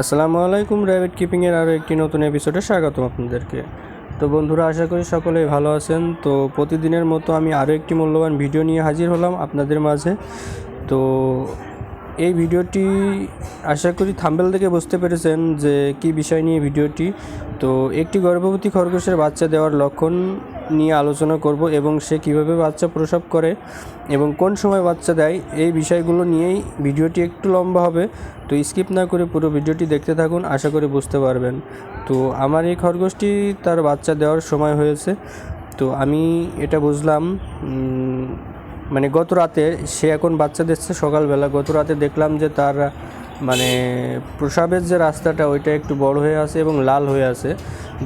আসসালামু আলাইকুম র্যাবিট কিপিংয়ের আরও একটি নতুন এপিসোডে স্বাগতম আপনাদেরকে। তো বন্ধুরা, আশা করি সকলেই ভালো আছেন। তো প্রতিদিনের মতো আমি আরও একটি মূল্যবান ভিডিও নিয়ে হাজির হলাম আপনাদের মাঝে। তো এই ভিডিওটি আশা করি থাম্বেল থেকে বুঝতে পেরেছেন যে কি বিষয় নিয়ে ভিডিওটি তো একটি গর্ভবতী খরগোশের বাচ্চা দেওয়ার লক্ষণ নিয়ে আলোচনা করব এবং সে কীভাবে বাচ্চা প্রসব করে এবং কোন সময় বাচ্চা দেয় এই বিষয়গুলো নিয়েই ভিডিওটি একটু লম্বা হবে। তো স্কিপ না করে পুরো ভিডিওটি দেখতে থাকুন, আশা করি বুঝতে পারবেন। তো আমার এই খরগোশটি তার বাচ্চা দেওয়ার সময় হয়েছে। তো আমি এটা বুঝলাম মানে গত রাতে সে এখন বাচ্চা দিচ্ছে সকালবেলা। গত রাতে দেখলাম যে তার মানে প্রসাবের যে রাস্তাটা, ওইটা একটু বড় হয়ে আছে এবং লাল হয়ে আছে,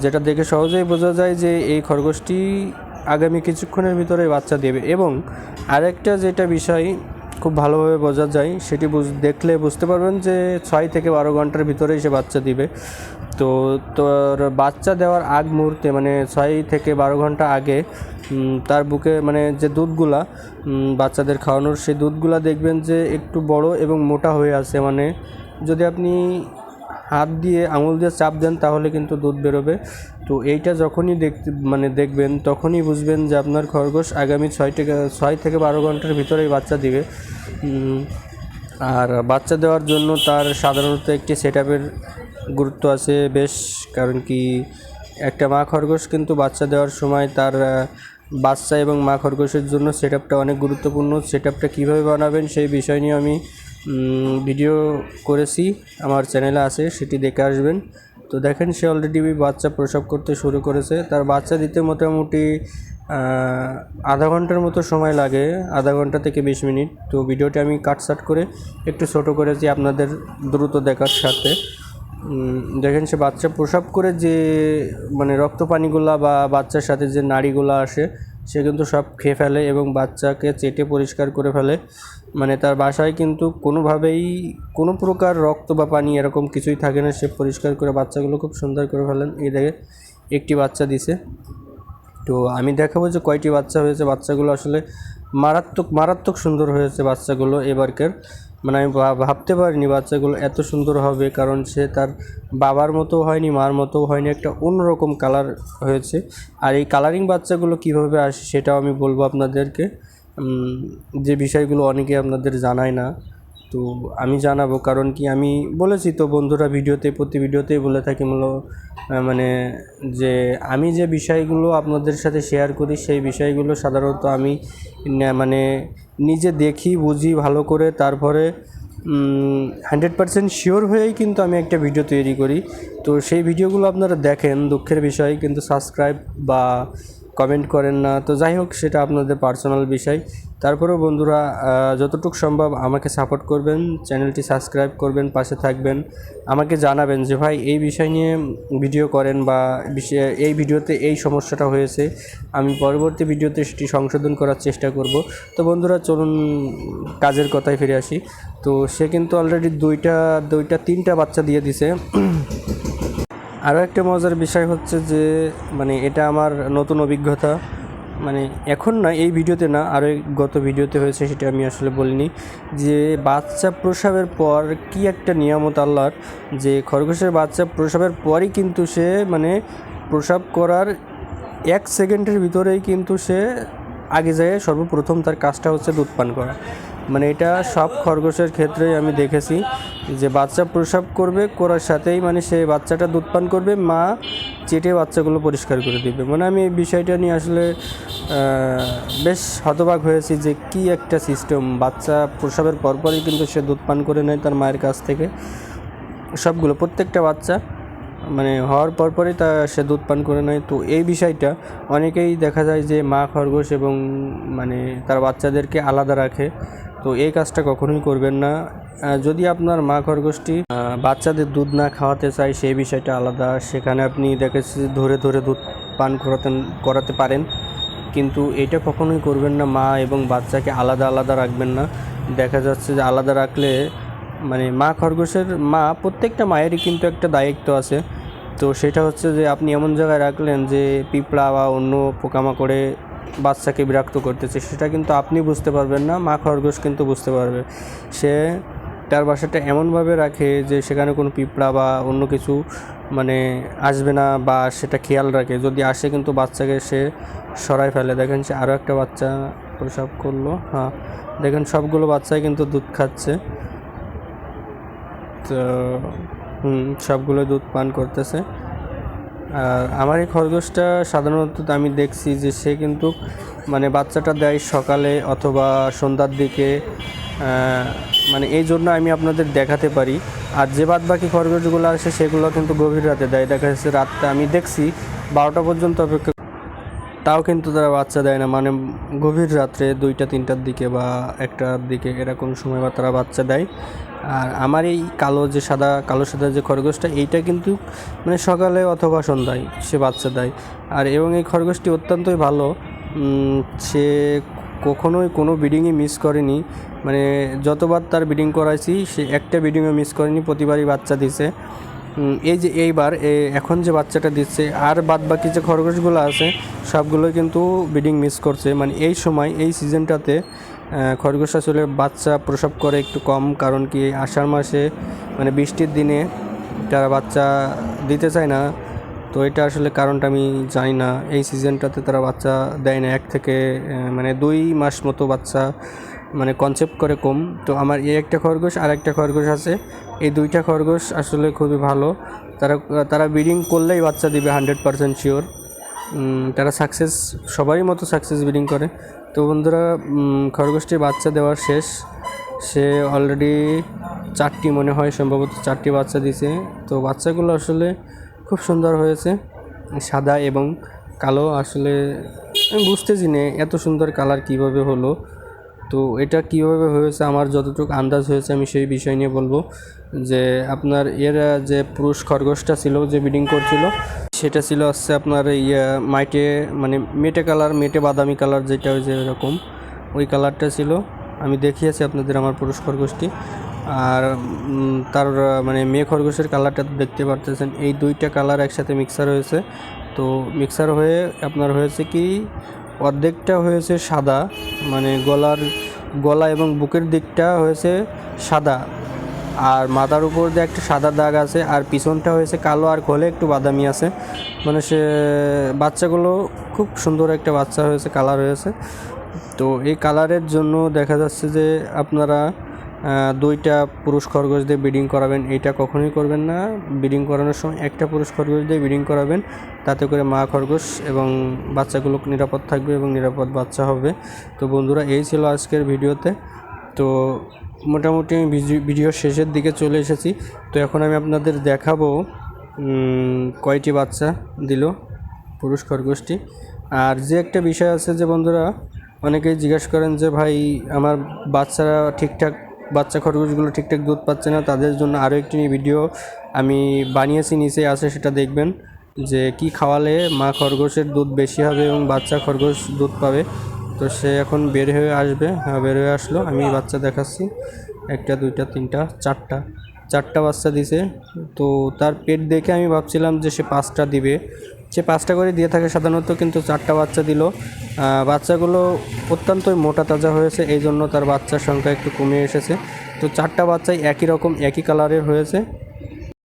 যেটা দেখে সহজেই বোঝা যায় যে এই খরগোশটি আগামী কিছুক্ষণের ভিতরে বাচ্চা দেবে। এবং আরেকটা যেটা বিষয় খুব ভালোভাবে বোঝা যায়। সেটি দেখলে বুঝতে পারবেন যে ছয় থেকে বারো ঘণ্টার ভিতরেই সে বাচ্চা দিবে। তো তোর বাচ্চা দেওয়ার আগ মুহূর্তে মানে ছয় থেকে বারো ঘণ্টা আগে তার বুকে মানে যে দুধগুলা বাচ্চাদের খাওয়ানোর, সেই দুধগুলা দেখবেন যে একটু বড় এবং মোটা হয়ে আছে। মানে যদি আপনি হাত দিয়ে আঙুল দিয়ে চাপ দেন, তাহলে কিন্তু দুধ বেরোবে। তো এইটা যখনই দেখতে মানে দেখবেন, তখনই বুঝবেন যে আপনার খরগোশ আগামী ছয় থেকে ছয় থেকে বারো ঘণ্টার ভিতরেই বাচ্চা দিবে। আর বাচ্চা দেওয়ার জন্য তার সাধারণত একটি সেট গুরুত্ব আছে বেশ, কারণ কি একটা মা খরগোশ কিন্তু বাচ্চা দেওয়ার সময় তার বাচ্চা এবং মা খরগোশের জন্য সেট অনেক গুরুত্বপূর্ণ। সেট আপটা কীভাবে বানাবেন সেই বিষয় নিয়ে আমি ভিডিও করেছি, আমার চ্যানেলে আছে, সেটি দেখে আসবেন। তো দেখেন, সে অলরেডি বাচ্চা প্রসব করতে শুরু করেছে। তার বাচ্চা দিতে মোটামুটি আধা ঘণ্টার মতো সময় লাগে, আধা ঘণ্টা থেকে বিশ মিনিট। তো ভিডিওটি আমি কাটসাট করে একটু ছোট করেছি আপনাদের দ্রুত দেখার সাথে। দেখেন, সে বাচ্চা প্রসব করে যে মানে রক্ত পানিগুলা বা বাচ্চার সাথে যে নাড়িগুলা আসে সে কিন্তু সব খেয়ে ফেলে এবং বাচ্চাকে চেটে পরিষ্কার করে ফেলে। মানে তার বাসায় কিন্তু কোনোভাবেই কোনো প্রকার রক্ত বা পানি এরকম কিছুই থাকে না। সে পরিষ্কার করে বাচ্চাগুলো খুব সুন্দর করে ফেলেন। এই দেখে একটি বাচ্চা দিছে। তো আমি দেখাবো যে কয়টি বাচ্চা হয়েছে। বাচ্চাগুলো আসলে মারাত্মক মারাত্মক সুন্দর হয়েছে বাচ্চাগুলো এবারকার মানে আমি ভাবতে পারিনি বাচ্চাগুলো এত সুন্দর হবে, কারণ সে তার বাবার মতো হয়নি, মার মতো হয়নি, একটা অন্যরকম কালার হয়েছে। আর এই কালারিং বাচ্চাগুলো কীভাবে আসে সেটাও আমি বলব আপনাদেরকে। যে বিষয়গুলো অনেকে আপনাদের জানায় না। তো আমি জানাব, কারণ কি আমি বলেছি তো বন্ধুরা ভিডিওতে, প্রতি ভিডিওতেই বলে থাকি মূল মানে যে আমি যে বিষয়গুলো আপনাদের সাথে শেয়ার করি, সেই বিষয়গুলো সাধারণত আমি মানে নিজে দেখি, বুঝি ভালো করে, তারপরে হান্ড্রেড পারসেন্ট শিওর হয়েই কিন্তু আমি একটা ভিডিও তৈরি করি। তো সেই ভিডিওগুলো আপনারা দেখেন, দুঃখের বিষয়, কিন্তু সাবস্ক্রাইব বা কমেন্ট করেন না। তো যাই হোক, সেটা আপনাদের পার্সোনাল বিষয়। তারপরেও বন্ধুরা যতটুকু সম্ভব আমাকে সাপোর্ট করবেন চ্যানেলটি সাবস্ক্রাইব করবেন, পাশে থাকবেন। আমাকে জানাবেন যে, ভাই, এই বিষয় নিয়ে ভিডিও করেন বা এই ভিডিওতে এই সমস্যাটা হয়েছে। আমি পরবর্তী ভিডিওতে সেটি সংশোধন করার চেষ্টা করব। তো বন্ধুরা, চলুন কাজের কথায় ফিরে আসি। তো সে কিন্তু অলরেডি দুইটা দুইটা, তিনটা বাচ্চা দিয়ে দিছে। আরও একটা মজার বিষয় হচ্ছে যে মানে এটা আমার নতুন অভিজ্ঞতা। মানে এখন না এই ভিডিওতে না আরও গত ভিডিওতে হয়েছে সেটা আমি আসলে বলিনি, যে বাচ্চা প্রসবের পর কি একটা নিয়ামত আল্লাহর, যে খরগোশের বাচ্চা প্রসবের পরই কিন্তু সে মানে প্রসাব করার এক সেকেন্ডের ভিতরেই কিন্তু সে আগে যায় সর্বপ্রথম তার কাজটা হচ্ছে দুধ পান করা। মানে এটা সব খরগোশের ক্ষেত্রেই আমি দেখেছি যে বাচ্চা প্রসব করবে, করার সাথেই মানে সে বাচ্চাটা দুধ পান করবে, মা চেটে বাচ্চাগুলো পরিষ্কার করে দিবে। মানে আমি এই বিষয়টা নিয়ে আসলে বেশ হতবাক হয়েছি যে কি একটা সিস্টেম বাচ্চা প্রসবের পরপরই কিন্তু সে দুধ পান করে নেয় তার মায়ের কাছ থেকে। সবগুলো, প্রত্যেকটা বাচ্চা মানে হওয়ার পরপরই তা সে দুধ পান করে নেয়। তো এই বিষয়টা অনেকেই দেখা যায় যে মা খরগোশ এবং মানে তার বাচ্চাদেরকে আলাদা রাখে। তো এই কাজটা কখনোই করবেন না। যদি আপনার মা খরগোশটি বাচ্চাদের দুধ না খাওয়াতে চায়, সেই বিষয়টা আলাদা। সেখানে আপনি দেখেছি ধরে ধরে দুধ পান করাতে করাতে পারেন। কিন্তু এটা কখনোই করবেন না। মা এবং বাচ্চাকে আলাদা আলাদা রাখবেন না। দেখা যাচ্ছে যে আলাদা রাখলে মানে মা খরগোশের মা, প্রত্যেকটা মায়েরই কিন্তু একটা দায়িত্ব আছে। তো সেটা হচ্ছে যে আপনি এমন জায়গায় রাখলেন যে পিঁপড়া বা অন্য পোকামাকড়ে বাচ্চাকে বিরক্ত করতেছে, সেটা কিন্তু আপনি বুঝতে পারবেন না, মা খরগোশ কিন্তু বুঝতে পারবে। সে তার বাসাটা এমনভাবে রাখে যে সেখানে কোনো পিঁপড়া বা অন্য কিছু মানে আসবে না বা সেটা খেয়াল রাখে। যদি আসে কিন্তু বাচ্চাকে সে সরাই ফেলে। দেখেন সে আরও একটা বাচ্চা প্রসাব করল। হ্যাঁ দেখেন সবগুলো বাচ্চাই কিন্তু দুধ খাচ্ছে। তো, হুম সবগুলো দুধ পান করতেছে। আমার এই খরগোশটা সাধারণত আমি দেখছি যে সে কিন্তু মানে বাচ্চাটা দেয় সকালে অথবা সন্ধ্যার দিকে মানে এই জন্য আমি আপনাদের দেখাতে পারি। আর যে বাদ বাকি খরগোশগুলো আসে সেগুলো কিন্তু গভীর রাতে দেয়। দেখা যাচ্ছে রাতটা আমি দেখছি, বারোটা পর্যন্ত অপেক্ষা তাও কিন্তু তারা বাচ্চা দেয় না। মানে গভীর রাত্রে দুইটা, তিনটার দিকে বা একটার দিকে এরকম সময় বা তারা বাচ্চা দেয়। আর আমার এই কালো যে সাদা, কালো সাদা যে খরগোশটা, এইটা কিন্তু মানে সকালে অথবা সন্ধ্যায় সে বাচ্চা দেয়। আর এবং এই খরগোশটি অত্যন্তই ভালো। সে কখনোই কোনো বিডিংয়ে মিস করেনি। মানে যতবার তার ব্রিডিং করাইছি, সে একটা বিডিংয়ে মিস করেনি, প্রতিবারই বাচ্চা দিছে। এই যে এইবার এখন যে বাচ্চাটা দিচ্ছে, আর বাদ বাকি যে খরগোশগুলো আছে, সবগুলোই কিন্তু ব্রিডিং মিস করছে। মানে এই সময়, এই সিজনটাতে খরগোশ আসলে বাচ্চা প্রসব করে একটু কম, কারণ কি আষাঢ় মাসে মানে বৃষ্টির দিনে তারা বাচ্চা দিতে চায় না, তো এটা আসলে কারণটা আমি জানি না। এই সিজনটাতে তারা বাচ্চা দেয় না, এক থেকে মানে দুই মাস মতো বাচ্চা মানে কনসেপ্ট করে কম। তো আমার এই একটা খরগোশ, আর একটা খরগোশ আছে। এই দুইটা খরগোশ আসলে খুবই ভালো। তারা তারা ব্রিডিং করলেই বাচ্চা দিবে হান্ড্রেড পারসেন্ট শিওর তারা সাকসেস সবারই মতো সাকসেস ব্রিডিং করে। তো বন্ধুরা খরগোশটির বাচ্চা দেওয়ার শেষ। সে অলরেডি চারটি, মনে হয় সম্ভবত চারটি বাচ্চা দিছে। তো বাচ্চাগুলো আসলে খুব সুন্দর হয়েছে। সাদা এবং কালো আসলে আমি বুঝতেছি না এত সুন্দর কালার কীভাবে হলো। তো এটা কীভাবে হয়েছে, আমার যতটুকু আন্দাজ হয়েছে, আমি সেই বিষয় নিয়ে বলব যে, আপনার এর যে পুরুষ খরগোশটা ছিল, যে ব্রিডিং করছিল সেটা ছিল হচ্ছে আপনার ইয়ে মাইটে মানে মেটে কালার, মেটে বাদামি কালার যেটা ওই যে এরকম, ওই কালারটা ছিল। আমি দেখিয়েছি আপনাদের আমার পুরুষ খরগোশটি। আর তার মানে মেয়ে খরগোশের কালারটা তো দেখতে পারতেছেন। এই দুইটা কালার একসাথে মিক্সার হয়েছে। তো মিক্সার হয়ে আপনার হয়েছে কি, অর্ধেকটা হয়েছে সাদা মানে গলার, গলা এবং বুকের দিকটা হয়েছে সাদা। আর মাথার উপর দিয়ে একটা সাদা দাগ আছে, আর পিছনটা হয়েছে কালো আর খোলে একটু বাদামি আছে। মানে সে বাচ্চাগুলো খুব সুন্দর একটা বাচ্চা হয়েছে কালার হয়েছে। তো এই কালারের জন্য দেখা যাচ্ছে যে আপনারা দুইটা পুরুষ খরগোশ দিয়ে ব্রিডিং করাবেন। এইটা কখনোই করবেন না। ব্রিডিং করানোর সময় একটা পুরুষ খরগোশ দিয়ে ব্রিডিং করাবেন। তাতে করে মা খরগোশ এবং বাচ্চাগুলো নিরাপদ থাকবে এবং নিরাপদ বাচ্চা হবে। তো বন্ধুরা, এই ছিল আজকের ভিডিওতে। তো মোটামুটি আমি ভিডিওর শেষের দিকে চলে এসেছি। তো এখন আমি আপনাদের দেখাবো কয়টি বাচ্চা দিল পুরুষ খরগোশটি। আর যে একটা বিষয় আছে যে বন্ধুরা, অনেকেই জিজ্ঞাসা করেন যে, ভাই, আমার বাচ্চারা ঠিকঠাক, বাচ্চা খরগোশগুলো ঠিকঠাক দুধ পাচ্ছে না, তাদের জন্য আরও একটি ভিডিও আমি বানিয়েছি, নিচে আছে, সেটা দেখবেন। যে কি খাওয়ালে মা খরগোশের দুধ বেশি হবে এবং বাচ্চা খরগোশ দুধ পাবে। তো সে এখন বের হয়ে আসবে। হ্যাঁ বের হয়ে আসলো। আমি বাচ্চা দেখাচ্ছি। একটা, দুইটা, তিনটা, চারটা। চারটা বাচ্চা দিছে। তো তার পেট দেখে আমি ভাবছিলাম যে সে পাঁচটা দিবে। সে পাঁচটা করে দিয়ে থাকে সাধারণত, কিন্তু চারটা বাচ্চা দিল। বাচ্চাগুলো অত্যন্তই মোটা তাজা হয়েছে। এই জন্য তার বাচ্চার সংখ্যা একটু কমে এসেছে। তো চারটা বাচ্চাই একই রকম, একই কালারের হয়েছে।